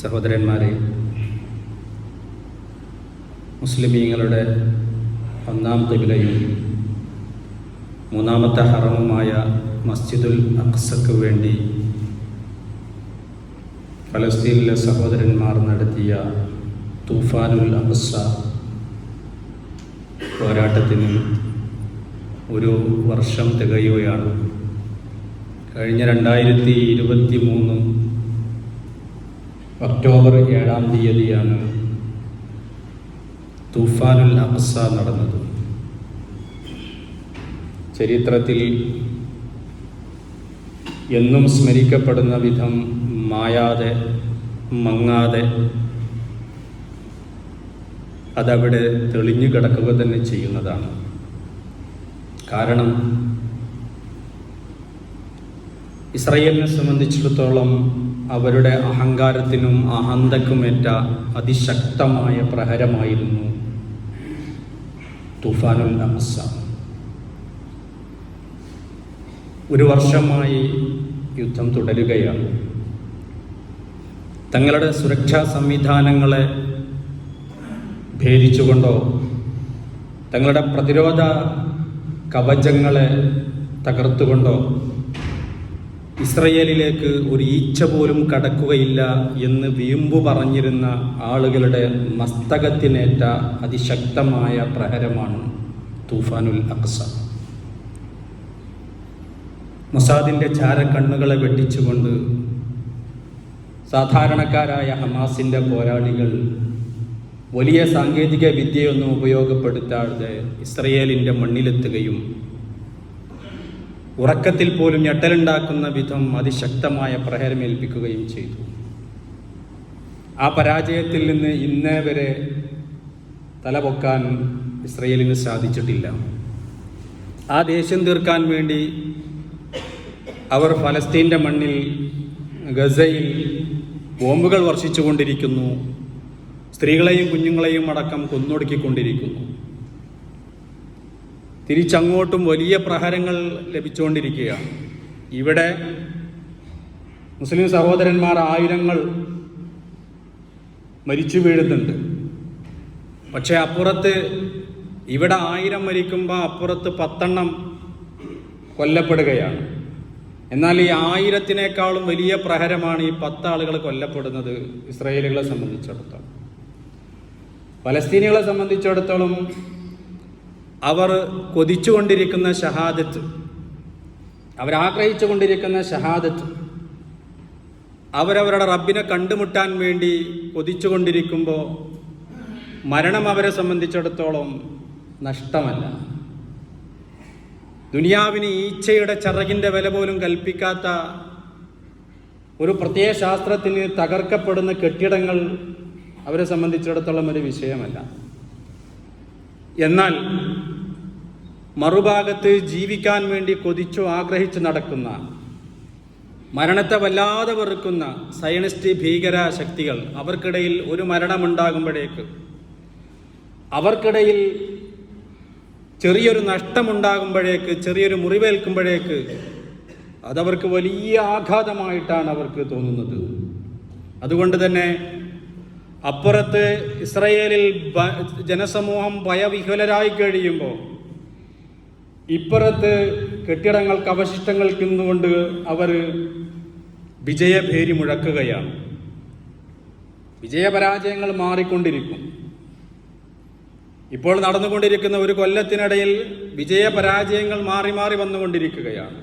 സഹോദരന്മാരെ മുസ്ലിമീങ്ങളുടെ ഒന്നാം കിബിലയും മൂന്നാമത്തെ ഹറമുമായ മസ്ജിദുൽ അക്സക്ക് വേണ്ടി ഫലസ്തീനിലെ സഹോദരന്മാർ നടത്തിയ തൂഫാനുൽ അക്സ പോരാട്ടത്തിന് ഒരു വർഷം തികയുകയാണ്. കഴിഞ്ഞ രണ്ടായിരത്തി ഇരുപത്തി മൂന്ന് ഒക്ടോബർ ഏഴാം തീയതിയാണ് തൂഫാനുൽ അക്സ നടന്നത്. ചരിത്രത്തിൽ എന്നും സ്മരിക്കപ്പെടുന്ന വിധം മായാതെ മങ്ങാതെ അതവിടെ തെളിഞ്ഞു കിടക്കുക തന്നെ ചെയ്യുന്നതാണ്. കാരണം ഇസ്രയേലിനെ സംബന്ധിച്ചിടത്തോളം അവരുടെ അഹങ്കാരത്തിനും അഹന്തക്കുമേറ്റ അതിശക്തമായ പ്രഹരമായിരുന്നു തുഫാനുൽ നമസ ഒരു വർഷമായി യുദ്ധം തുടരുകയാണ്. തങ്ങളുടെ സുരക്ഷാ സംവിധാനങ്ങളെ ഭേദിച്ചുകൊണ്ടോ തങ്ങളുടെ പ്രതിരോധ കവചങ്ങളെ തകർത്തുകൊണ്ടോ ഇസ്രയേലിലേക്ക് ഒരു ഈച്ച പോലും കടക്കുകയില്ല എന്ന് വീമ്പു പറഞ്ഞിരുന്ന ആളുകളുടെ മസ്തകത്തിനേറ്റ അതിശക്തമായ പ്രഹരമാണ് തൂഫാനുൽ അക്സ. മൊസാദിന്റെ ചാരക്കണ്ണുകളെ വെട്ടിച്ചുകൊണ്ട് സാധാരണക്കാരായ ഹമാസിന്റെ പോരാളികൾ വലിയ സാങ്കേതിക വിദ്യയൊന്നും ഉപയോഗപ്പെടുത്താതെ ഇസ്രയേലിന്റെ മണ്ണിലെത്തുകയും ഉറക്കത്തിൽ പോലും ഞെട്ടലുണ്ടാക്കുന്ന വിധം അതിശക്തമായ പ്രഹരമേൽപ്പിക്കുകയും ചെയ്തു. ആ പരാജയത്തിൽ നിന്ന് ഇന്നേ വരെ തലപൊക്കാൻ ഇസ്രയേലിന് സാധിച്ചിട്ടില്ല. ആ ദേഷ്യം തീർക്കാൻ വേണ്ടി അവർ ഫലസ്തീന്റെ മണ്ണിൽ ഗസയിൽ ബോംബുകൾ വർഷിച്ചുകൊണ്ടിരിക്കുന്നു. സ്ത്രീകളെയും കുഞ്ഞുങ്ങളെയും അടക്കം കൊന്നൊടുക്കിക്കൊണ്ടിരിക്കുന്നു. തിരിച്ചങ്ങോട്ടും വലിയ പ്രഹരങ്ങൾ ലഭിച്ചുകൊണ്ടിരിക്കുകയാണ്. ഇവിടെ മുസ്ലിം സഹോദരന്മാർ ആയിരങ്ങൾ മരിച്ചു വീഴുന്നുണ്ട്. പക്ഷേ അപ്പുറത്ത് ഇവിടെ ആയിരം മരിക്കുമ്പോൾ അപ്പുറത്ത് പത്തെണ്ണം കൊല്ലപ്പെടുകയാണ്. എന്നാൽ ഈ ആയിരത്തിനേക്കാളും വലിയ പ്രഹരമാണ് ഈ പത്താളുകൾ കൊല്ലപ്പെടുന്നത് ഇസ്രയേലുകളെ സംബന്ധിച്ചിടത്തോളം. പലസ്തീനികളെ സംബന്ധിച്ചിടത്തോളം അവർ കൊതിച്ചുകൊണ്ടിരിക്കുന്ന ഷഹാദത്ത് അവരാഗ്രഹിച്ചു കൊണ്ടിരിക്കുന്ന ഷഹാദത്ത് അവരവരുടെ റബ്ബിനെ കണ്ടുമുട്ടാൻ വേണ്ടി കൊതിച്ചുകൊണ്ടിരിക്കുമ്പോൾ മരണം അവരെ സംബന്ധിച്ചിടത്തോളം നഷ്ടമല്ല. ദുനിയാവിന് ഈച്ചയുടെ ചിറകിന്റെ വില പോലും കൽപ്പിക്കാത്ത ഒരു പ്രത്യയ ശാസ്ത്രത്തിന് തകർക്കപ്പെടുന്ന കെട്ടിടങ്ങൾ അവരെ സംബന്ധിച്ചിടത്തോളം ഒരു വിഷയമല്ല. എന്നാൽ മറുഭാഗത്ത് ജീവിക്കാൻ വേണ്ടി കൊതിച്ചു ആഗ്രഹിച്ചു നടക്കുന്ന മരണത്തെ വല്ലാതെ വെറുക്കുന്ന സയനിസ്റ്റ് ഭീകര ശക്തികൾ അവർക്കിടയിൽ ഒരു മരണമുണ്ടാകുമ്പോഴേക്ക് അവർക്കിടയിൽ ചെറിയൊരു നഷ്ടമുണ്ടാകുമ്പോഴേക്ക് ചെറിയൊരു മുറിവേൽക്കുമ്പോഴേക്ക് അതവർക്ക് വലിയ ആഘാതമായിട്ടാണ് അവർക്ക് തോന്നുന്നത്. അതുകൊണ്ട് തന്നെ അപ്പുറത്ത് ഇസ്രയേലിൽ ജനസമൂഹം ഭയവിഹുലരായി കഴിയുമ്പോൾ ഇപ്പുറത്ത് കെട്ടിടങ്ങൾക്ക് അവശിഷ്ടങ്ങൾ നിന്നുകൊണ്ട് അവർ വിജയഭേരി മുഴക്കുകയാണ്. വിജയപരാജയങ്ങൾ മാറിക്കൊണ്ടിരിക്കും. ഇപ്പോൾ നടന്നുകൊണ്ടിരിക്കുന്ന ഒരു കൊല്ലത്തിനിടയിൽ വിജയപരാജയങ്ങൾ മാറി മാറി വന്നുകൊണ്ടിരിക്കുകയാണ്.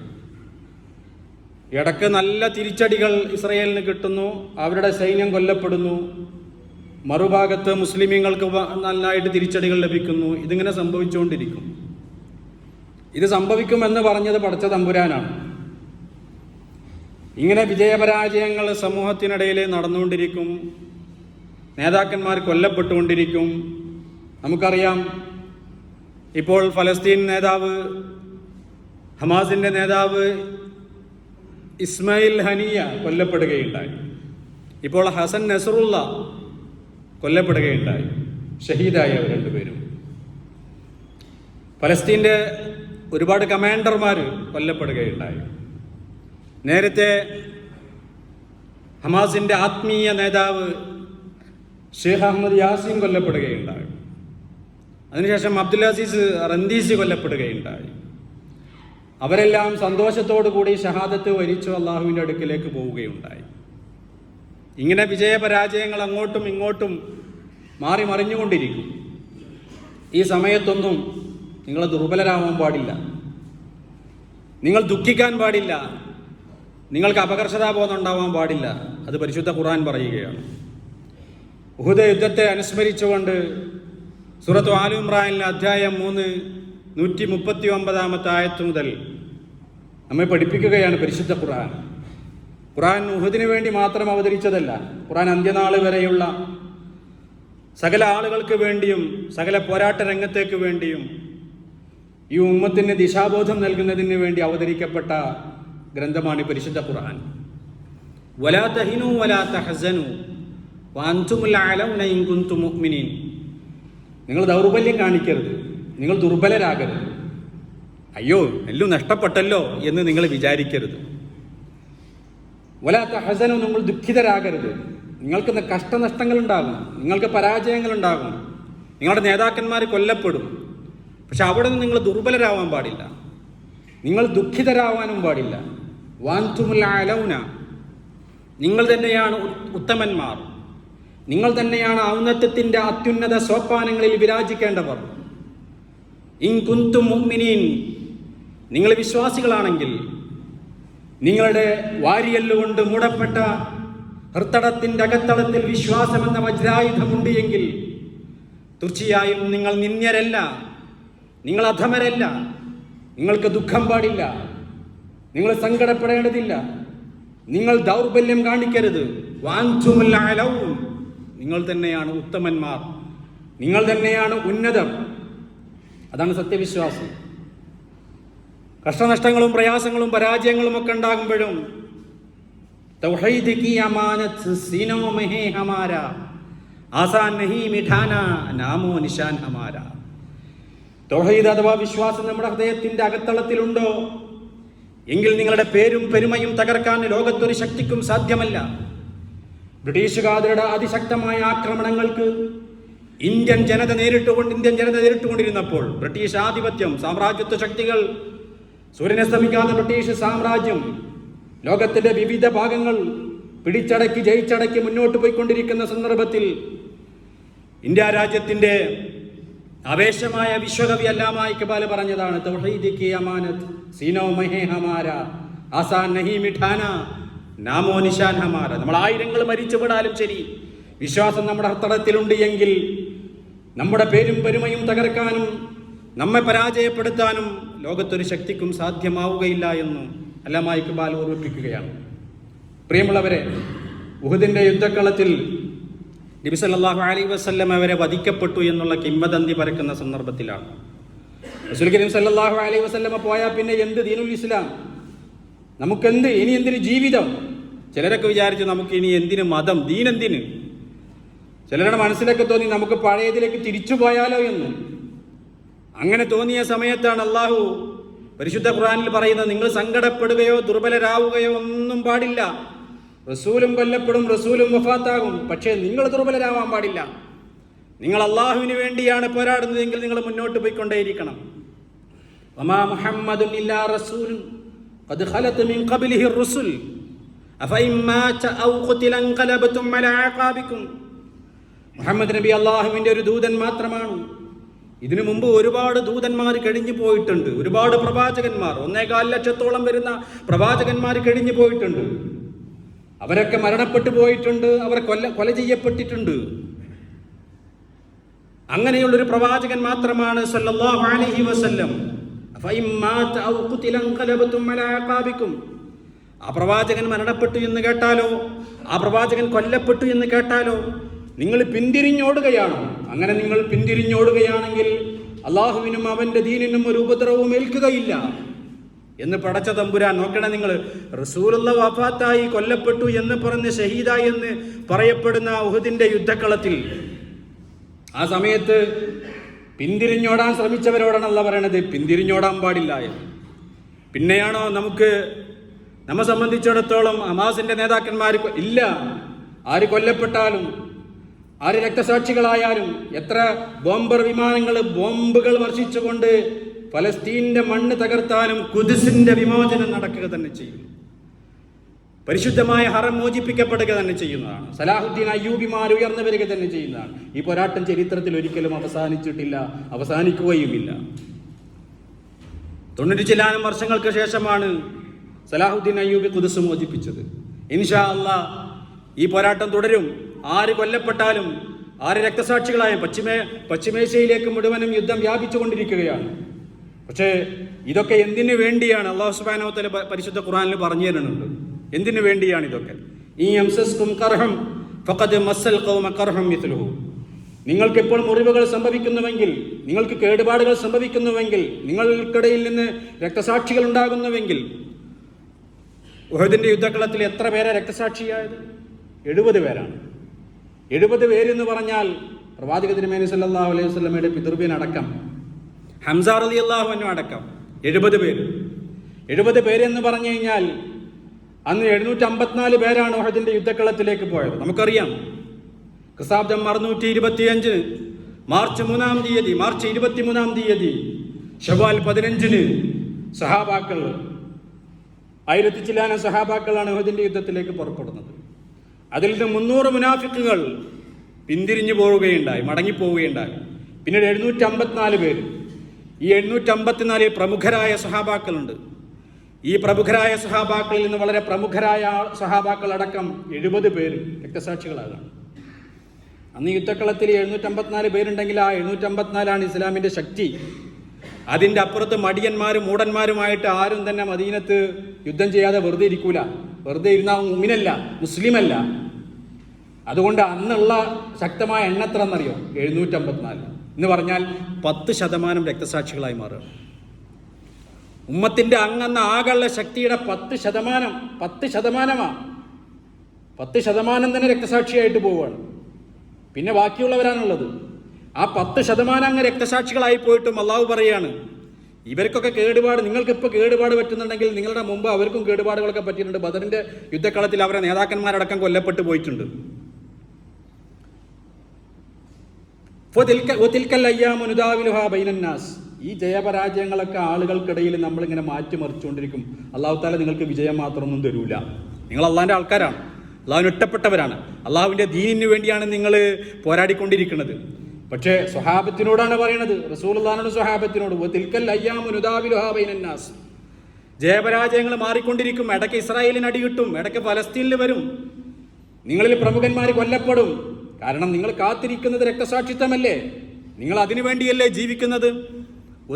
ഇടയ്ക്ക് നല്ല തിരിച്ചടികൾ ഇസ്രയേലിന് കിട്ടുന്നു അവരുടെ സൈന്യം കൊല്ലപ്പെടുന്നു മറുഭാഗത്ത് മുസ്ലിമീങ്ങൾക്ക് നന്നായിട്ട് തിരിച്ചടികൾ ലഭിക്കുന്നു ഇതിങ്ങനെ സംഭവിച്ചുകൊണ്ടിരിക്കും. ഇത് സംഭവിക്കുമെന്ന് പറഞ്ഞത് പടച്ച തമ്പുരാനാണ്. ഇങ്ങനെ വിജയപരാജയങ്ങൾ സമൂഹത്തിനിടയിൽ നടന്നുകൊണ്ടിരിക്കും നേതാക്കന്മാർ കൊല്ലപ്പെട്ടുകൊണ്ടിരിക്കും. നമുക്കറിയാം ഇപ്പോൾ ഫലസ്തീൻ നേതാവ് ഹമാസിന്റെ നേതാവ് ഇസ്മായിൽ ഹനിയ കൊല്ലപ്പെടുകയുണ്ടായി. ഇപ്പോൾ ഹസൻ നസറുള്ള കൊല്ലപ്പെടുകയുണ്ടായി. ഷഹീദായി അവർ രണ്ടുപേരും. ഫലസ്തീന്റെ ഒരുപാട് കമാൻഡർമാർ കൊല്ലപ്പെടുകയുണ്ടായി. നേരത്തെ ഹമാസിന്റെ ആത്മീയ നേതാവ് ഷെയ്ഖ് അഹമ്മദ് യാസീൻ കൊല്ലപ്പെടുകയുണ്ടായി. അതിനുശേഷം അബ്ദുൽ അസീസ് റന്തീസി കൊല്ലപ്പെടുകയുണ്ടായി. അവരെല്ലാം സന്തോഷത്തോടു കൂടി ഷഹാദത്ത് വരിച്ചു അള്ളാഹുവിന്റെ അടുക്കിലേക്ക് പോവുകയുണ്ടായി. ഇങ്ങനെ വിജയപരാജയങ്ങൾ അങ്ങോട്ടും ഇങ്ങോട്ടും മാറി മറിഞ്ഞുകൊണ്ടിരിക്കും. ഈ സമയത്തൊന്നും നിങ്ങൾ ദുർബലരാവാൻ പാടില്ല. നിങ്ങൾ ദുഃഖിക്കാൻ പാടില്ല. നിങ്ങൾക്ക് അപകർഷതാബോധം ഉണ്ടാവാൻ പാടില്ല. അത് പരിശുദ്ധ ഖുർആൻ പറയുകയാണ്. ഉഹുദ യുദ്ധത്തെ അനുസ്മരിച്ചുകൊണ്ട് സൂറത്ത് ആലു ഇമ്രാനിലെ അധ്യായം മൂന്ന് നൂറ്റി മുപ്പത്തി ഒമ്പതാമത്തെ ആയത്ത് മുതൽ നമ്മെ പഠിപ്പിക്കുകയാണ് പരിശുദ്ധ ഖുർആൻ. ഖുർആൻ ഉഹുദിനു വേണ്ടി മാത്രം അവതരിച്ചതല്ല. ഖുർആൻ അന്ത്യനാൾ വരെയുള്ള സകല ആളുകൾക്ക് വേണ്ടിയും സകല പോരാട്ട രംഗത്തേക്ക് വേണ്ടിയും ഈ ഉമ്മത്തിന് ദിശാബോധം നൽകുന്നതിന് വേണ്ടി അവതരിക്കപ്പെട്ട ഗ്രന്ഥമാണ് പരിശുദ്ധ ഖുർആൻ. വലാ തഹിനു വലാ തഹസനു മുഅ്മിനീൻ. നിങ്ങൾ ദൗർബല്യം കാണിക്കരുത്. നിങ്ങൾ ദുർബലരാകരുത്. അയ്യോ എല്ലാം നഷ്ടപ്പെട്ടല്ലോ എന്ന് നിങ്ങൾ വിചാരിക്കരുത്. വലാത്ത ഹസനു നിങ്ങൾ ദുഃഖിതരാകരുത്. നിങ്ങൾക്ക് കഷ്ടനഷ്ടങ്ങൾ ഉണ്ടാകും നിങ്ങൾക്ക് പരാജയങ്ങൾ ഉണ്ടാകും നിങ്ങളുടെ നേതാക്കന്മാർ കൊല്ലപ്പെടും. പക്ഷെ അവിടെ നിന്ന് നിങ്ങൾ ദുർബലരാവാൻ പാടില്ല. നിങ്ങൾ ദുഃഖിതരാവാനും പാടില്ല. വാൻതുമുൽ അലൗന നിങ്ങൾ തന്നെയാണ് ഉത്തമന്മാർ. നിങ്ങൾ തന്നെയാണ് ഔന്നത്യത്തിന്റെ അത്യുന്നത സോപ്പാനങ്ങളിൽ വിരാജിക്കേണ്ടവർ. ഇൻ കുന്തും മുഅ്മിനീൻ. നിങ്ങൾ വിശ്വാസികളാണെങ്കിൽ നിങ്ങളുടെ വാരിയല്ലുകൊണ്ട് മൂടപ്പെട്ട ഹൃത്തടത്തിന്റെ അകത്തളത്തിൽ വിശ്വാസമെന്ന വജ്രായുധമുണ്ട് എങ്കിൽ തീർച്ചയായും നിങ്ങൾ നിന്ദ്യരല്ല. നിങ്ങൾ അധമരല്ല. നിങ്ങൾക്ക് ദുഃഖം പാടില്ല. നിങ്ങൾ സങ്കടപ്പെടേണ്ടതില്ല. നിങ്ങൾ ദൗർബല്യം കാണിക്കരുത്. നിങ്ങൾ തന്നെയാണ് ഉത്തമന്മാർ. നിങ്ങൾ തന്നെയാണ് ഉന്നതം അതാണ് സത്യവിശ്വാസം. കഷ്ടനഷ്ടങ്ങളും പ്രയാസങ്ങളും പരാജയങ്ങളും ഒക്കെ ഉണ്ടാകുമ്പോഴും ആസാൻ നഹി മിഠാന നാമോ നിശാൻ ഹമാര. തൗഹീദ് അഥവാ വിശ്വാസം നമ്മുടെ ഹൃദയത്തിന്റെ അകത്തളത്തിലുണ്ടോ? എങ്കിൽ നിങ്ങളുടെ പേരും പെരുമയും തകർക്കാൻ ലോകത്തൊരു ശക്തിക്കും സാധ്യമല്ല. ബ്രിട്ടീഷുകാരുടെ അതിശക്തമായ ആക്രമണങ്ങൾക്ക് ഇന്ത്യൻ ജനത നേരിട്ടുകൊണ്ട് ഇന്ത്യൻ ജനത നേരിട്ടുകൊണ്ടിരുന്നപ്പോൾ ബ്രിട്ടീഷ് ആധിപത്യം സാമ്രാജ്യത്വ ശക്തികൾ സൂര്യനസ്തമിക്കാത്ത ബ്രിട്ടീഷ് സാമ്രാജ്യം ലോകത്തിന്റെ വിവിധ ഭാഗങ്ങൾ പിടിച്ചടക്കി ജയിച്ചടക്കി മുന്നോട്ട് പോയിക്കൊണ്ടിരിക്കുന്ന സന്ദർഭത്തിൽ ഇന്ത്യ രാജ്യത്തിന്റെ ആവേശമായ വിശ്വകവി അല്ലാമായി കബാല പറഞ്ഞതാണ്. തൗഹീദ് കി അമാനത് മഹേ നഹി നാമോ നിശാൻ നമ്മൾ ആയിരങ്ങൾ മരിച്ചുപെടാലും ശരി. വിശ്വാസം നമ്മുടെ ഹൃത്തടത്തിലുണ്ട് എങ്കിൽ നമ്മുടെ പേരും പെരുമയും തകർക്കാനും നമ്മെ പരാജയപ്പെടുത്താനും ലോകത്തൊരു ശക്തിക്കും സാധ്യമാവുകയില്ല എന്നും അല്ലാമായി കബാൽ ഓർമ്മിപ്പിക്കുകയാണ്. പ്രിയമുള്ളവരെ ഉഹുദിന്റെ യുദ്ധക്കളത്തിൽ നബി സല്ലാഹു അലൈഹി വസ്ല്ലം അവരെ വധിക്കപ്പെട്ടു എന്നുള്ള കിംവദന്തി പരക്കുന്ന സന്ദർഭത്തിലാണ്. റസൂൽ കരീം സല്ലല്ലാഹു അലൈഹി വസല്ലമ പോയാൽ പിന്നെ എന്ത് ദീനുൽ ഇസ്ലാം? നമുക്കെന്ത്? ഇനി എന്തിന് ജീവിതം? ചിലരൊക്കെ വിചാരിച്ചു നമുക്ക് ഇനി എന്തിന് മതം? ദീനെന്തിന് ചിലരുടെ മനസ്സിലൊക്കെ തോന്നി നമുക്ക് പഴയതിലേക്ക് തിരിച്ചു പോയാലോ എന്ന്. അങ്ങനെ തോന്നിയ സമയത്താണ് അള്ളാഹു പരിശുദ്ധ ഖുറാനിൽ പറയുന്നത് നിങ്ങൾ സങ്കടപ്പെടുകയോ ദുർബലരാവുകയോ ഒന്നും പാടില്ല. റസൂലും കൊല്ലപ്പെടും റസൂലും വഫാത്താകും പക്ഷേ നിങ്ങൾ ദുർബലരാവാൻ പാടില്ല നിങ്ങൾ അള്ളാഹുവിന് വേണ്ടിയാണ് പോരാടുന്നതെങ്കിൽ നിങ്ങൾ മുന്നോട്ട് പോയിക്കൊണ്ടേയിരിക്കണം വമാ മുഹമ്മദുൻ ഇല്ലാ റസൂലുൻ ഖദ് ഖലത് മിൻ ഖബ്ലിഹി الرسل അഫഇൻ മാത ഔ ഖുതില انقلبتم على അഅഖാബിക്കും മുഹമ്മദ് നബി അള്ളാഹുവിൻ്റെ ഒരു ദൂതൻ മാത്രമാണ് ഇതിനു മുമ്പ് ഒരുപാട് ദൂതന്മാർ കഴിഞ്ഞു പോയിട്ടുണ്ട് ഒരുപാട് പ്രവാചകന്മാർ ഒന്നേകാൽ ലക്ഷത്തോളം വരുന്ന പ്രവാചകന്മാർ കഴിഞ്ഞു പോയിട്ടുണ്ട് അവരൊക്കെ മരണപ്പെട്ടു പോയിട്ടുണ്ട് അവർ കൊല്ല കൊല ചെയ്യപ്പെട്ടിട്ടുണ്ട്. അങ്ങനെയുള്ളൊരു പ്രവാചകൻ മാത്രമാണ് സല്ലല്ലാഹു അലൈഹി വസല്ലം. ആ പ്രവാചകൻ മരണപ്പെട്ടു എന്ന് കേട്ടാലോ? ആ പ്രവാചകൻ കൊല്ലപ്പെട്ടു എന്ന് കേട്ടാലോ? നിങ്ങൾ പിന്തിരിഞ്ഞോടുകയാണോ. അങ്ങനെ നിങ്ങൾ പിന്തിരിഞ്ഞോടുകയാണെങ്കിൽ അള്ളാഹുവിനും അവന്റെ ദീനിനും ഒരു ഉപദ്രവവും ഏൽക്കുകയില്ല. എന്ന് പടച്ച തമ്പുരാൻ നോക്കണേ നിങ്ങൾ റസൂലുള്ള വഫാത്തായി കൊല്ലപ്പെട്ടു എന്ന് പറഞ്ഞ് ഷഹീദായി എന്ന് പറയപ്പെടുന്ന ഉഹദിന്റെ യുദ്ധക്കളത്തിൽ. ആ സമയത്ത് പിന്തിരിഞ്ഞോടാൻ ശ്രമിച്ചവരോടാണല്ല പറയണത്. പിന്തിരിഞ്ഞോടാൻ പാടില്ല എന്ന്. പിന്നെയാണോ നമുക്ക് നമ്മെ സംബന്ധിച്ചിടത്തോളം അമാസിന്റെ നേതാക്കന്മാർ ഇല്ല. ആര് കൊല്ലപ്പെട്ടാലും ആര് രക്തസാക്ഷികളായാലും എത്ര ബോംബർ വിമാനങ്ങൾ ബോംബുകൾ വർഷിച്ചുകൊണ്ട് ഫലസ്തീന്റെ മണ്ണ് തകർത്താലും കുതിസിന്റെ വിമോചനം നടക്കുക തന്നെ ചെയ്യും പരിശുദ്ധമായ ഹറം മോചിപ്പിക്കപ്പെടുക തന്നെ ചെയ്യുന്നതാണ്. സലാഹുദ്ദീൻ അയ്യൂബിമാർ ഉയർന്നു വരിക തന്നെ ചെയ്യുന്നതാണ്. ഈ പോരാട്ടം ചരിത്രത്തിൽ ഒരിക്കലും അവസാനിച്ചിട്ടില്ല അവസാനിക്കുകയുമില്ല. തൊണ്ണൂറ്റി ചില്ലാനും വർഷങ്ങൾക്ക് ശേഷമാണ് സലാഹുദ്ദീൻ അയ്യൂബി കുതിസ് മോചിപ്പിച്ചത്. ഇൻഷാ അല്ല ഈ പോരാട്ടം തുടരും. ആര് കൊല്ലപ്പെട്ടാലും ആര് രക്തസാക്ഷികളായ പശ്ചിമേ പശ്ചിമേഷ്യയിലേക്ക് മുഴുവനും യുദ്ധം വ്യാപിച്ചുകൊണ്ടിരിക്കുകയാണ്. പക്ഷേ ഇതൊക്കെ എന്തിനു വേണ്ടിയാണ്? അള്ളാഹു സുബാനോത്തല പരിശുദ്ധ ഖുറാനിൽ പറഞ്ഞു തരുന്നുണ്ട്. എന്തിനു വേണ്ടിയാണ് ഇതൊക്കെ? ഈ എംസസ്കും കർഹം ഫഖദ് മസ്സൽ കർഹം നിങ്ങൾക്ക് ഇപ്പോൾ മുറിവുകൾ സംഭവിക്കുന്നുവെങ്കിൽ നിങ്ങൾക്ക് കേടുപാടുകൾ സംഭവിക്കുന്നുവെങ്കിൽ നിങ്ങൾക്കിടയിൽ നിന്ന് രക്തസാക്ഷികൾ ഉണ്ടാകുന്നുവെങ്കിൽ ഉഹദിന്റെ യുദ്ധക്കളത്തിൽ എത്ര പേരെ രക്തസാക്ഷിയായത്? എഴുപത് പേരാണ്. എഴുപത് പേരെന്ന് പറഞ്ഞാൽ പ്രവാചക തിരുമേനി സല്ലല്ലാഹു അലൈഹി വസ്ലമയുടെ പിതൃവ്യൻ ഹംസാർ അലി അള്ളാഹു അടക്കം എഴുപത് പേര്. എഴുപത് പേരെന്ന് പറഞ്ഞു കഴിഞ്ഞാൽ അന്ന് എഴുന്നൂറ്റി അമ്പത്തിനാല് പേരാണ് ഉഹദിന്റെ യുദ്ധക്കളത്തിലേക്ക് പോയത്. നമുക്കറിയാം. ക്രിസ്താബ്ദം അറുന്നൂറ്റി ഇരുപത്തിയഞ്ചിന് മാർച്ച് മൂന്നാം തീയതി മാർച്ച് ഇരുപത്തിമൂന്നാം തീയതി ഷവാൽ പതിനഞ്ചിന് സഹാബാക്കൾ ആയിരത്തി ചില്ലാനം സഹാബാക്കളാണ് ഉഹദിന്റെ യുദ്ധത്തിലേക്ക് പുറപ്പെടുന്നത്. അതിൽ നിന്ന് മുന്നൂറ് മുനാഫിക്കുകൾ പിന്തിരിഞ്ഞു പോവുകയുണ്ടായി മടങ്ങിപ്പോവുകയുണ്ടായി. പിന്നീട് എഴുന്നൂറ്റി അമ്പത്തിനാല് പേര്. ഈ എഴുന്നൂറ്റി അമ്പത്തിനാലിൽ പ്രമുഖരായ സഹാബാക്കളുണ്ട്. ഈ പ്രമുഖരായ സഹാബാക്കളിൽ നിന്ന് വളരെ പ്രമുഖരായ സഹാബാക്കൾ അടക്കം എഴുപത് പേര് രക്തസാക്ഷികളാണ്. അന്ന് യുദ്ധക്കളത്തിൽ എഴുന്നൂറ്റമ്പത്തിനാല് പേരുണ്ടെങ്കിൽ ആ എഴുന്നൂറ്റമ്പത്തിനാലാണ് ഇസ്ലാമിന്റെ ശക്തി. അതിന്റെ അപ്പുറത്ത് മടിയന്മാരും മൂടന്മാരുമായിട്ട് ആരും തന്നെ മദീനത്ത് യുദ്ധം ചെയ്യാതെ വെറുതെ ഇരിക്കൂല. വെറുതെ ഇരുന്ന മുമിനല്ല മുസ്ലിമല്ല. അതുകൊണ്ട് അന്നുള്ള ശക്തമായ എണ്ണത്ര എന്നറിയോ എഴുന്നൂറ്റമ്പത്തിനാല്. എന്ന് പറഞ്ഞാൽ പത്ത് ശതമാനം രക്തസാക്ഷികളായി മാറുക. ഉമ്മത്തിന്റെ അങ്ങന്ന ആകെയുള്ള ശക്തിയുടെ പത്ത് ശതമാനം പത്ത് ശതമാനമാണ് പത്ത് ശതമാനം തന്നെ രക്തസാക്ഷിയായിട്ട് പോവുകയാണ്. പിന്നെ ബാക്കിയുള്ളവരാണുള്ളത്. ആ പത്ത് ശതമാനം അങ്ങ് രക്തസാക്ഷികളായി പോയിട്ടും അള്ളാഹു പറയാണ് ഇവർക്കൊക്കെ കേടുപാട് നിങ്ങൾക്കിപ്പോൾ കേടുപാട് പറ്റുന്നുണ്ടെങ്കിൽ നിങ്ങളുടെ മുമ്പ് അവർക്കും കേടുപാടുകളൊക്കെ പറ്റിയിട്ടുണ്ട്. ബദറിന്റെ യുദ്ധക്കളത്തിൽ അവരെ നേതാക്കന്മാരടക്കം കൊല്ലപ്പെട്ടു പോയിട്ടുണ്ട്. ബൈനന്നാസ്. ഈ ജയപരാജയങ്ങളൊക്കെ ആളുകൾക്കിടയിൽ നമ്മളിങ്ങനെ മാറ്റിമറിച്ചുകൊണ്ടിരിക്കും. അള്ളാഹു താല നിങ്ങൾക്ക് വിജയം മാത്രമൊന്നും തരൂല. നിങ്ങൾ അള്ളാഹിന്റെ ആൾക്കാരാണ്. അള്ളാഹുവിന് ഇഷ്ടപ്പെട്ടവരാണ്. അള്ളാഹുവിന്റെ ദീനിന് വേണ്ടിയാണ് നിങ്ങൾ പോരാടിക്കൊണ്ടിരിക്കുന്നത്. പക്ഷേ സ്വഹാബത്തിനോടാണ് പറയുന്നത് റസൂൽ അള്ളഹാനോട് സ്വഹാബത്തിനോട് ജയപരാജയങ്ങൾ മാറിക്കൊണ്ടിരിക്കും. ഇടയ്ക്ക് ഇസ്രായേലിന് അടി കിട്ടും ഇടയ്ക്ക് ഫലസ്തീനിൽ വരും. നിങ്ങളിൽ പ്രമുഖന്മാർ കൊല്ലപ്പെടും. കാരണം നിങ്ങൾ കാത്തിരിക്കുന്നത് രക്തസാക്ഷിത്വമല്ലേ? നിങ്ങൾ അതിനു വേണ്ടിയല്ലേ ജീവിക്കുന്നത്?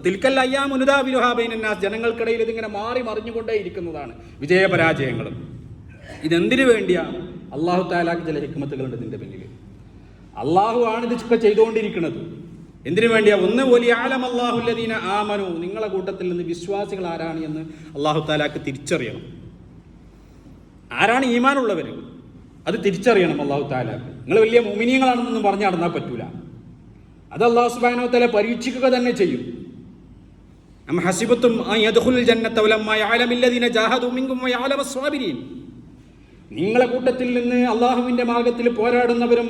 തിൽക്കൽ അയ്യാമുനുദാബിലുഹാബൈനാസ് ജനങ്ങൾക്കിടയിൽ ഇതിങ്ങനെ മാറി മറിഞ്ഞുകൊണ്ടേ ഇരിക്കുന്നതാണ്. വിജയപരാജയങ്ങളും ഇതെന്തിനു വേണ്ടിയാ? അള്ളാഹു താലാക്ക് ചില ഹിക്മത്തുകളുണ്ട് ഇതിന്റെ പിന്നിൽ അള്ളാഹു ആണ് ഇതൊക്കെ ചെയ്തുകൊണ്ടിരിക്കുന്നത്. എന്തിനു വേണ്ടിയാ? ഒന്ന് വലിയ ആലം അള്ളാഹുല്ലദീന ആമനു. നിങ്ങളെ കൂട്ടത്തിൽ നിന്ന് വിശ്വാസികൾ ആരാണ് എന്ന് അള്ളാഹു താലാക്ക് തിരിച്ചറിയണം. ആരാണ് ഈമാനുള്ളവർ അത് തിരിച്ചറിയണം അള്ളാഹു താലാക്ക് നിങ്ങൾ വലിയ മോമിനിയങ്ങളാണെന്നൊന്നും പറഞ്ഞു നടന്നാൽ പറ്റൂല. അത് അള്ളാഹു സുബാനോ തല പരീക്ഷിക്കുക തന്നെ ചെയ്യും. നിങ്ങളെ കൂട്ടത്തിൽ നിന്ന് അള്ളാഹുവിന്റെ മാർഗത്തിൽ പോരാടുന്നവരും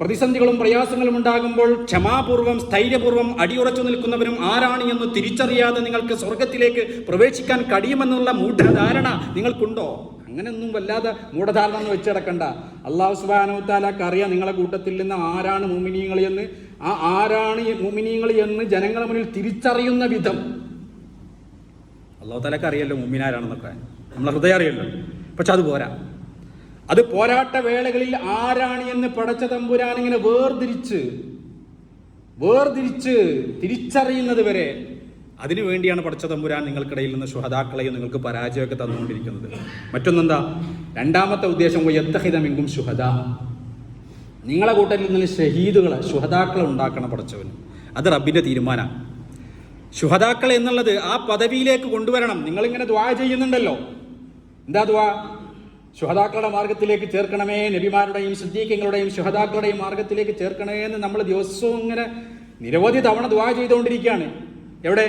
പ്രതിസന്ധികളും പ്രയാസങ്ങളും ഉണ്ടാകുമ്പോൾ ക്ഷമാപൂർവം സ്ഥൈര്യപൂർവം അടിയുറച്ചു നിൽക്കുന്നവരും ആരാണ് എന്ന് തിരിച്ചറിയാതെ നിങ്ങൾക്ക് സ്വർഗത്തിലേക്ക് പ്രവേശിക്കാൻ കഴിയുമെന്നുള്ള മൂഢധാരണ നിങ്ങൾക്കുണ്ടോ? അങ്ങനെയൊന്നും വല്ലാതെ മൂഢധാരണ എന്ന് വെച്ചിടക്കണ്ട അള്ളാഹു സുബാനോത്താലാക്ക് അറിയാം നിങ്ങളെ കൂട്ടത്തിൽ നിന്ന് ആരാണ് മുമിനീങ്ങൾ എന്ന്. ആ ആരാണ് ഈ മുമിനീങ്ങൾ എന്ന് ജനങ്ങളെ മുന്നിൽ തിരിച്ചറിയുന്ന വിധം. അള്ളാഹു താലാക്ക് അറിയല്ലോ മുമ്മിനാരാണെന്നൊക്കെ നമ്മളെ ഹൃദയം അറിയല്ലോ. പക്ഷെ അത് പോരാ. അത് പോരാട്ട വേളകളിൽ ആരാണ് എന്ന് പടച്ച തമ്പുരാൻ ഇങ്ങനെ വേർതിരിച്ച് വേർതിരിച്ച് തിരിച്ചറിയുന്നത് വരെ അതിനു വേണ്ടിയാണ് പടച്ച തമ്പുരാൻ നിങ്ങൾക്കിടയിൽ നിന്ന് ശുഹതാക്കളെയും നിങ്ങൾക്ക് പരാജയമൊക്കെ തന്നുകൊണ്ടിരിക്കുന്നത്. മറ്റൊന്നെന്താ? രണ്ടാമത്തെ ഉദ്ദേശം യത്തഹിതമെങ്കും ശുഹദ. നിങ്ങളെ കൂട്ടത്തിൽ നിന്ന് ഷഹീദുകളെ ശുഹതാക്കളെ ഉണ്ടാക്കണം പടച്ചവന്. അത് റബ്ബിന്റെ തീരുമാനമാണ് ശുഹതാക്കൾ എന്നുള്ളത് ആ പദവിയിലേക്ക് കൊണ്ടുവരണം. നിങ്ങളിങ്ങനെ ദ്വാ ചെയ്യുന്നുണ്ടല്ലോ. എന്താ ദ്വാ? ശുഹദാക്കളുടെ മാർഗത്തിലേക്ക് ചേർക്കണമേ നബിമാരുടെയും സിദ്ധീകങ്ങളുടെയും ശുഹദാക്കളുടെയും മാർഗത്തിലേക്ക് ചേർക്കണമേ എന്ന് നമ്മൾ ദിവസവും ഇങ്ങനെ നിരവധി തവണ ദ്വാ ചെയ്തുകൊണ്ടിരിക്കുകയാണ്. എവിടെ?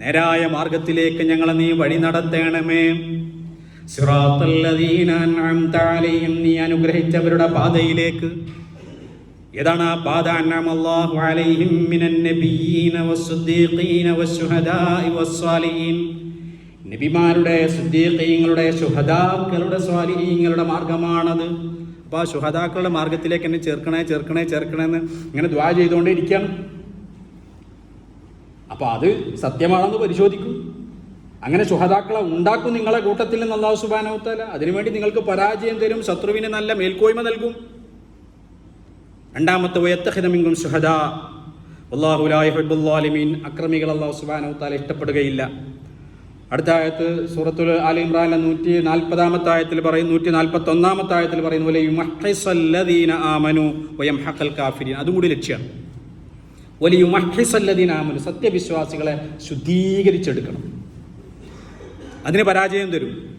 നേരായ മാർഗത്തിലേക്ക് ഞങ്ങളെ നീ വഴി നടത്തേണമേ. നീ അനുഗ്രഹിച്ചവരുടെ പാതയിലേക്ക്. ഏതാണ് ആ പാത? അന്നാമല്ലാഹു അലൈഹിം മിനൻ നബിയ്യീന വസ്സുദ്ദീഖീന വസ്സുഹദാഇ വസ്സാലിഹീൻ നബിമാരുടെ സുദ്ദീഖീങ്ങളുടെ ശുഹദാക്കളുടെ സ്വാലിഹീങ്ങളുടെ മാർഗമാണത്. അപ്പോൾ ആ ശുഹദാക്കളുടെ മാർഗത്തിലേക്ക് എന്നെ ചേർക്കണേ ചേർക്കണേ ചേർക്കണേ എന്ന് ഇങ്ങനെ ദ്വാ ചെയ്തുകൊണ്ടേ ഇരിക്കണം അപ്പോൾ അത് സത്യമാണെന്ന് പരിശോധിക്കും. അങ്ങനെ ശുഹദാക്കളെ ഉണ്ടാക്കും നിങ്ങളെ കൂട്ടത്തിൽ നിന്ന് അള്ളാഹു സുബാനവത്തല അതിനുവേണ്ടി നിങ്ങൾക്ക് പരാജയം തരും ശത്രുവിന് നല്ല മേൽക്കോയ്മ നൽകും. രണ്ടാമത്തെ വയത്തഹിതമിങ്കും സുഹദ അള്ളാഹുലാഹിബുല്ലാലിമീൻ അക്രമികൾ അള്ളാഹു സുബാനവത്താല ഇഷ്ടപ്പെടുകയില്ല. അടുത്ത ആയത്ത് സൂറത്തുൽ ആലി ഇമ്രാൻ നൂറ്റി നാൽപ്പതാമത്തെ ആയത്തിൽ പറയും നൂറ്റി നാൽപ്പത്തി ഒന്നാമത്തെ ആയത്തിൽ പറയുന്ന പോലെ യുമഹ്റിസല്ലദീന ആമനു വയം ഹക്കൽ കാഫിരീൻ അതുകൂടി ലക്ഷ്യമാണ് വലിയ യുമഹ്റിസല്ലദീന ആമനു സത്യവിശ്വാസികളെ ശുദ്ധീകരിച്ചെടുക്കണം. അതിന് പരാജയം തരും.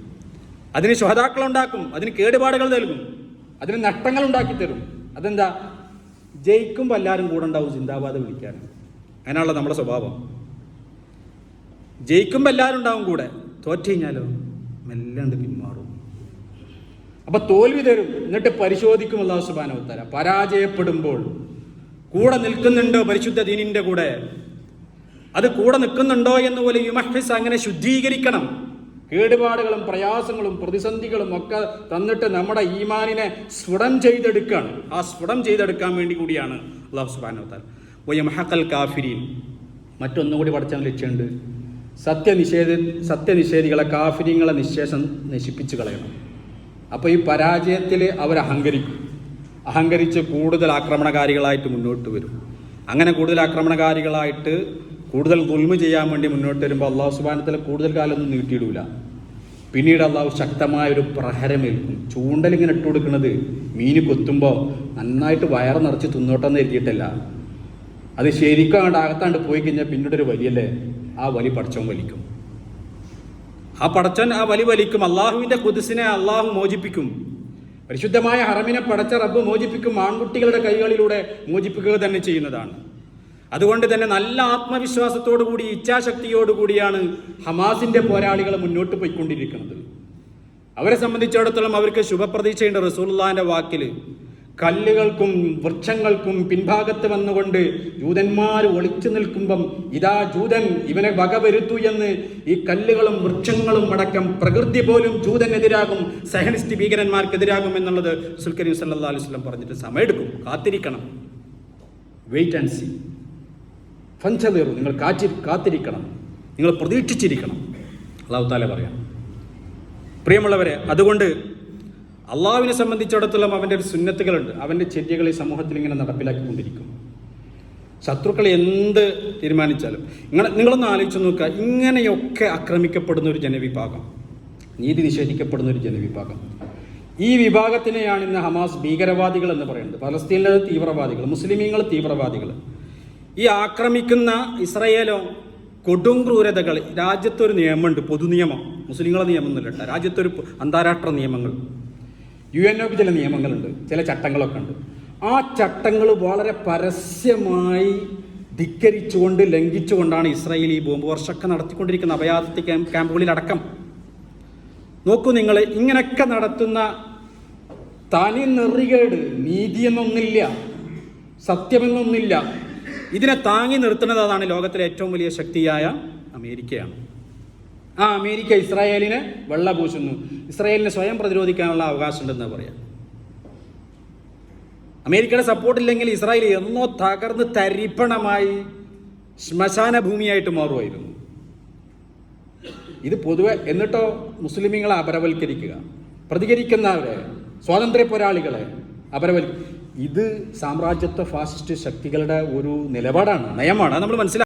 അതിന് ശുഹതാക്കൾ ഉണ്ടാക്കും അതിന് കേടുപാടുകൾ നൽകും. അതിന് നഷ്ടങ്ങൾ ഉണ്ടാക്കി തരും അതെന്താ? ജയിക്കുമ്പോൾ എല്ലാവരും കൂടെ ഉണ്ടാവും ചിന്താബാധ വിളിക്കാൻ. അതിനാണല്ലോ നമ്മുടെ സ്വഭാവം. ജയിക്കുമ്പോൾ എല്ലാവരും ഉണ്ടാവും കൂടെ. തോറ്റു കഴിഞ്ഞാലോ? മെല്ലാണ്ട് പിന്മാറും. അപ്പൊ തോൽവി തരും. എന്നിട്ട് പരിശോധിക്കും അള്ളാഹു സുബാനവത്തര പരാജയപ്പെടുമ്പോൾ കൂടെ നിൽക്കുന്നുണ്ടോ പരിശുദ്ധ ദീനിന്റെ കൂടെ? അത് കൂടെ നിൽക്കുന്നുണ്ടോ എന്ന് പോലെ യുമഹിസ് അങ്ങനെ ശുദ്ധീകരിക്കണം. കേടുപാടുകളും പ്രയാസങ്ങളും പ്രതിസന്ധികളും ഒക്കെ തന്നിട്ട് നമ്മുടെ ഈമാനിനെ സ്ഫുടം ചെയ്തെടുക്കുകയാണ് ആ സ്ഫുടം ചെയ്തെടുക്കാൻ വേണ്ടി കൂടിയാണ് അള്ളാഹു സുബാനവത്താൽ വയമഹക്കൽ കാഫിരീൻ. മറ്റൊന്നുകൂടി പഠിച്ചാൽ ലക്ഷ്യമുണ്ട് സത്യനിഷേധ സത്യനിഷേധികളെ കാഫിര്യങ്ങളെ നിശേഷം നശിപ്പിച്ചു കളയണം. അപ്പോൾ ഈ പരാജയത്തിൽ അവർ അഹങ്കരിക്കും. അഹങ്കരിച്ച് കൂടുതൽ ആക്രമണകാരികളായിട്ട് മുന്നോട്ട് വരും. അങ്ങനെ കൂടുതൽ ആക്രമണകാരികളായിട്ട് കൂടുതൽ ദുൽമ ചെയ്യാൻ വേണ്ടി മുന്നോട്ട് വരുമ്പോൾ അള്ളാഹു സുബാനത്തിൽ കൂടുതൽ കാലമൊന്നും നീട്ടിയിടൂല. പിന്നീട് അള്ളാഹു ശക്തമായ ഒരു പ്രഹരമേൽക്കും. ചൂണ്ടലിങ്ങനെ ഇട്ട് കൊടുക്കുന്നത് മീന് കൊത്തുമ്പോൾ നന്നായിട്ട് വയറ് നിറച്ച് തിന്നോട്ടെന്ന് എഴുതിയിട്ടല്ല അത് ശരിക്കും അങ്ങോട്ട് അകത്താണ്ട് പോയി കഴിഞ്ഞാൽ പിന്നീട് ഒരു വലിയല്ലേ ആ വലി പടച്ചോൻ വലിക്കും. ആ പടച്ചവൻ ആ വലി വലിക്കും. അള്ളാഹുവിന്റെ കുതിസിനെ അള്ളാഹു മോചിപ്പിക്കും. പരിശുദ്ധമായ ഹറമിനെ പടച്ച റബ്ബ് മോചിപ്പിക്കും. ആൺകുട്ടികളുടെ കൈകളിലൂടെ മോചിപ്പിക്കുക തന്നെ ചെയ്യുന്നതാണ്. അതുകൊണ്ട് തന്നെ നല്ല ആത്മവിശ്വാസത്തോടു കൂടി ഇച്ഛാശക്തിയോടുകൂടിയാണ് ഹമാസിന്റെ പോരാളികൾ മുന്നോട്ട് പോയിക്കൊണ്ടിരിക്കുന്നത്. അവരെ സംബന്ധിച്ചിടത്തോളം അവർക്ക് ശുഭപ്രതീക്ഷയുണ്ട് റസൂലുള്ളാന്റെ വാക്കിൽ കല്ലുകൾക്കും വൃക്ഷങ്ങൾക്കും പിൻഭാഗത്ത് വന്നുകൊണ്ട് ജൂതന്മാർ ഒളിച്ചു നിൽക്കുമ്പം ഇതാ ജൂതൻ ഇവനെ വകവരുത്തു എന്ന്. ഈ കല്ലുകളും വൃക്ഷങ്ങളും അടക്കം പ്രകൃതി പോലും ജൂതനെതിരാകും സഹനിസ്റ്റ് ഭീകരന്മാർക്കെതിരാകും എന്നുള്ളത് സുൽക്കരി സല്ലാ അലൈഹി സ്വലം പറഞ്ഞിട്ട് സമയമെടുക്കും. കാത്തിരിക്കണം. വെയിറ്റ് ആൻഡ് സി ഫഞ്ചതീറു നിങ്ങൾ കാറ്റി കാത്തിരിക്കണം. നിങ്ങൾ പ്രതീക്ഷിച്ചിരിക്കണം. അള്ളാഹു താലെ പറയാം. പ്രിയമുള്ളവരെ അതുകൊണ്ട് അള്ളാഹുവിനെ സംബന്ധിച്ചിടത്തോളം അവന്റെ ഒരു സുന്നത്തുകളുണ്ട്. അവന്റെ ചര്യകൾ ഈ സമൂഹത്തിൽ ഇങ്ങനെ നടപ്പിലാക്കിക്കൊണ്ടിരിക്കും. ശത്രുക്കൾ എന്ത് തീരുമാനിച്ചാലും. നിങ്ങൾ നിങ്ങളൊന്ന് ആലോചിച്ച് നോക്കുക. ഇങ്ങനെയൊക്കെ ആക്രമിക്കപ്പെടുന്ന ഒരു ജനവിഭാഗം. നീതി നിഷേധിക്കപ്പെടുന്ന ഒരു ജനവിഭാഗം. ഈ വിഭാഗത്തിനെയാണ് ഇന്ന് ഹമാസ് ഭീകരവാദികൾ എന്ന് പറയുന്നത്. പലസ്തീനിലെ തീവ്രവാദികൾ മുസ്ലിമീങ്ങൾ തീവ്രവാദികൾ. ഈ ആക്രമിക്കുന്ന ഇസ്രയേലോ കൊടും ക്രൂരതകൾ രാജ്യത്തൊരു നിയമമുണ്ട്. പൊതു നിയമം മുസ്ലിങ്ങളെ രാജ്യത്തൊരു അന്താരാഷ്ട്ര നിയമങ്ങൾ. യു എൻ ഒക്ക് ചില നിയമങ്ങളുണ്ട് ചില ചട്ടങ്ങളൊക്കെ ഉണ്ട്. ആ ചട്ടങ്ങൾ വളരെ പരസ്യമായി ധിക്കരിച്ചുകൊണ്ട് ലംഘിച്ചുകൊണ്ടാണ് ഇസ്രായേൽ ഈ ബോംബ് വർഷമൊക്കെ നടത്തിക്കൊണ്ടിരിക്കുന്ന അഭയാർത്ഥി ക്യാമ്പ് ക്യാമ്പുകളിലടക്കം. നോക്കൂ നിങ്ങൾ ഇങ്ങനെയൊക്കെ നടത്തുന്ന തനി നെറികേട് നീതിയെന്നൊന്നില്ല സത്യമെന്നൊന്നില്ല ഇതിനെ താങ്ങി നിർത്തുന്നത് അതാണ് ലോകത്തിലെ ഏറ്റവും വലിയ ശക്തിയായ അമേരിക്കയാണ്. ആ അമേരിക്ക ഇസ്രായേലിനെ വെള്ളപൂശുന്നു. ഇസ്രായേലിനെ സ്വയം പ്രതിരോധിക്കാനുള്ള അവകാശമുണ്ടെന്ന് പറയാം. അമേരിക്കയുടെ സപ്പോർട്ടില്ലെങ്കിൽ ഇസ്രായേൽ എന്നോ തകർന്ന് തരിപ്പണമായി ശ്മശാന ഭൂമിയായിട്ട് മാറുമായിരുന്നു. ഇത് പൊതുവെ എന്നിട്ടോ മുസ്ലിമീങ്ങളെ അപരവൽക്കരിക്കുക. പ്രതികരിക്കുന്നവരെ സ്വാതന്ത്ര്യ പോരാളികളെ അപരവൽ ഇത് സാമ്രാജ്യത്വ ഫാസിസ്റ്റ് ശക്തികളുടെ ഒരു നിലപാടാണ് നയമാണ്. നമ്മൾ മനസ്സിലാക്കുക